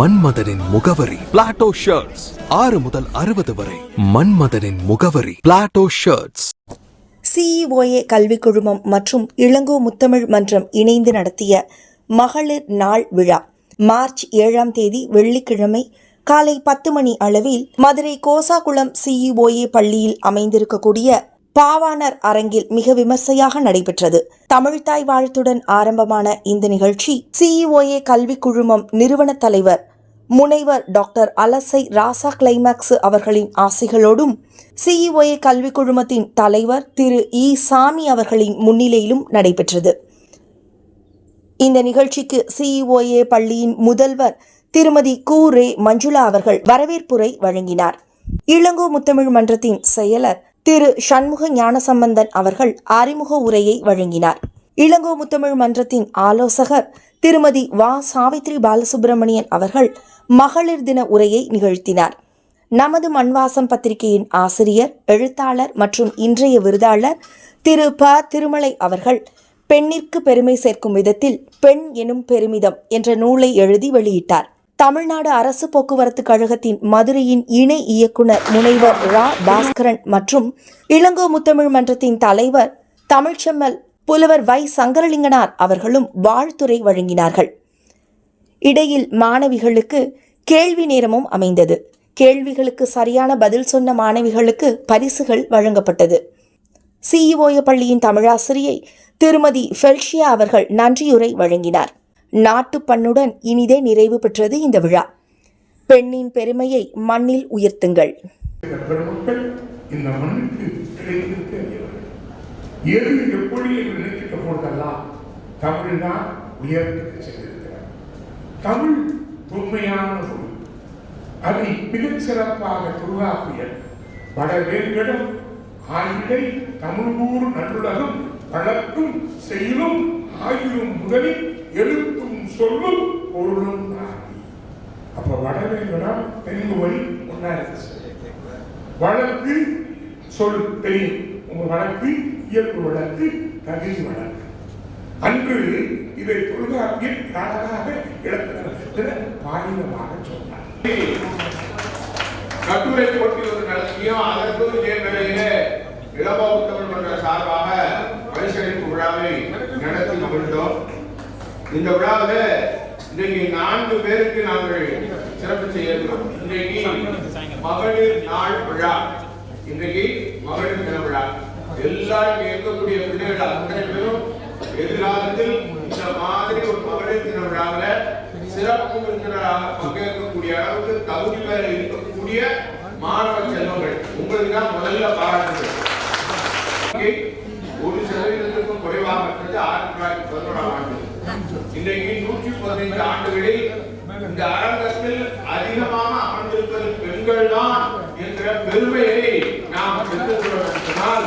மன்மதனின் முகவரி. Plato shirts ஆறு முதல் அறுபது வரை. மன்மதனின் முகவரி. பிளாட்டோ ஷர்ட்ஸ் சிஇஓஏ கல்விக் குழுமம் மற்றும் இளங்கோ முத்தமிழ் மன்றம் இணைந்து நடத்திய மகளிர் நாள் விழா. மார்ச் ஏழாம் தேதி வெள்ளிக்கிழமை காலை பத்து மணி அளவில் மதுரை கோசாகுளம் சிஇஓஏ பள்ளியில் அமைந்திருக்கக்கூடிய பாவாணர் அரங்கில் மிக விமர்சையாக நடைபெற்றது. தமிழ்தாய் வாழ்த்துடன் ஆரம்பமான இந்த நிகழ்ச்சி சிஇஓஏ கல்வி குழுமம் நிறுவன தலைவர் முனைவர் டாக்டர் அலசை ராசா கிளைமாக்ஸ் அவர்களின் ஆசைகளோடும் சிஇஓஏ கல்விக் குழுமத்தின் தலைவர் திரு இ சாமி அவர்களின் முன்னிலையிலும் நடைபெற்றது. இந்த நிகழ்ச்சிக்கு சிஇஓஏ பள்ளியின் முதல்வர் திருமதி கு. ரே. மஞ்சுளா அவர்கள் வரவேற்புரை வழங்கினார். இளங்கோ முத்தமிழ் மன்றத்தின் செயலர் திரு. சண்முக ஞானசம்பந்தன் அவர்கள் அறிமுக உரையை வழங்கினார். இளங்கோ முத்தமிழ் மன்றத்தின் ஆலோசகர் திருமதி வா. சாவித்ரி பாலசுப்பிரமணியன் அவர்கள் மகளிர் தின உரையை நிகழ்த்தினார். நமது மண்வாசம் பத்திரிகையின் ஆசிரியர் எழுத்தாளர் மற்றும் இன்றைய விருதாளர் திரு. ப. திருமலை அவர்கள் பெண்ணிற்கு பெருமை சேர்க்கும் விதத்தில் பெண் எனும் பெருமிதம் என்ற நூலை எழுதி வெளியிட்டார். தமிழ்நாடு அரசு போக்குவரத்து கழகத்தின் மதுரையின் இணை இயக்குனர் முனைவர் ரா. பாஸ்கரன் மற்றும் இளங்கோ முத்தமிழ் மன்றத்தின் தலைவர் தமிழ்ச்செம்மல் புலவர் வை சங்கரலிங்கனார் அவர்களும் வாழ்த்துரை வழங்கினார்கள். இடையில் மாணவிகளுக்கு கேள்வி நேரமும் அமைந்தது. கேள்விகளுக்கு சரியான பதில் சொன்ன மாணவிகளுக்கு பரிசுகள் வழங்கப்பட்டது. சிஇஓய பள்ளியின் தமிழாசிரியை திருமதி ஃபெல்ஷியா அவர்கள் நன்றியுரை வழங்கினார். நாட்டுப்பண்ணுடன் இனிதே நிறைவு பெற்றது இந்த விழா. பெண்ணின் பெருமையை மண்ணில் உயர்த்துங்கள். எது எப்படி என்று நினைக்கிற போதெல்லாம் தமிழ்தான் உயரத்துக்கு சென்றிருக்கிறார் தமிழ் உண்மையான மொழி அதை மிகச்சிறப்பாக சிறப்பாக தொல்காப்பியர் வடவேங்கடம் ஆயிடை தமிழ்கூர் நல்லுலகம் வழக்கும் செயலும் ஆயிரும் முதலில் எழுத்தும் சொல்லும் பொருளும் நாடி. அப்ப வடவேங்கடம் தெலுங்கு வழி ஒன்னா இருந்துச்சு. வழக்கு சொல் தெரியும் உங்க வழக்கு இயல்பு வழக்கு தகுதி வழக்கு அன்று இதை தொல்காப்பியர் அழகாக இழப்பினர் பாயிரமாக சொன்னார். கட்டுரை போட்டி ஒரு நடத்தியும் அதற்கும் இதே வேளையிலே தமிழ் மன்ற சார்பாக பரிசளிப்பு விழாவை நடத்தி மகிழ்ந்தோம். இந்த விழாவில் இன்னைக்கு நான்கு பேருக்கு நாங்கள் சிறப்பு செய்யறோம் இன்றைக்கு மகளிர் நாள் விழா. இன்றைக்கு மகளிர் தின விழா. எல்லாரும் இருக்கக்கூடிய பிள்ளைகள் அத்தனை பேரும் எதிர்காலத்தில் இந்த மாதிரி ஒரு மகளிர் தின விழாவில் சிறப்பு விருந்தினராக பங்கேற்கக்கூடிய அளவுக்கு தகுதி பெற இருக்கக்கூடிய மாணவ செல்வங்கள். உங்களுக்கு தான் முதல்ல பாராட்டுகள். ஒரு சதவீதத்திற்கும் குறைவாக இருந்தது ஆயிரத்தி தொள்ளாயிரத்தி பதினோராம் ஆண்டு. இன்றைக்கு நூற்றி பதினைந்து ஆண்டுகளில் இந்த அரங்கத்தில் அதிகமாக அமர்ந்திருப்பது பெண்கள் தான் என்ற பெருமையை நாம் பெற்றுக் கொள்ள சொன்னால்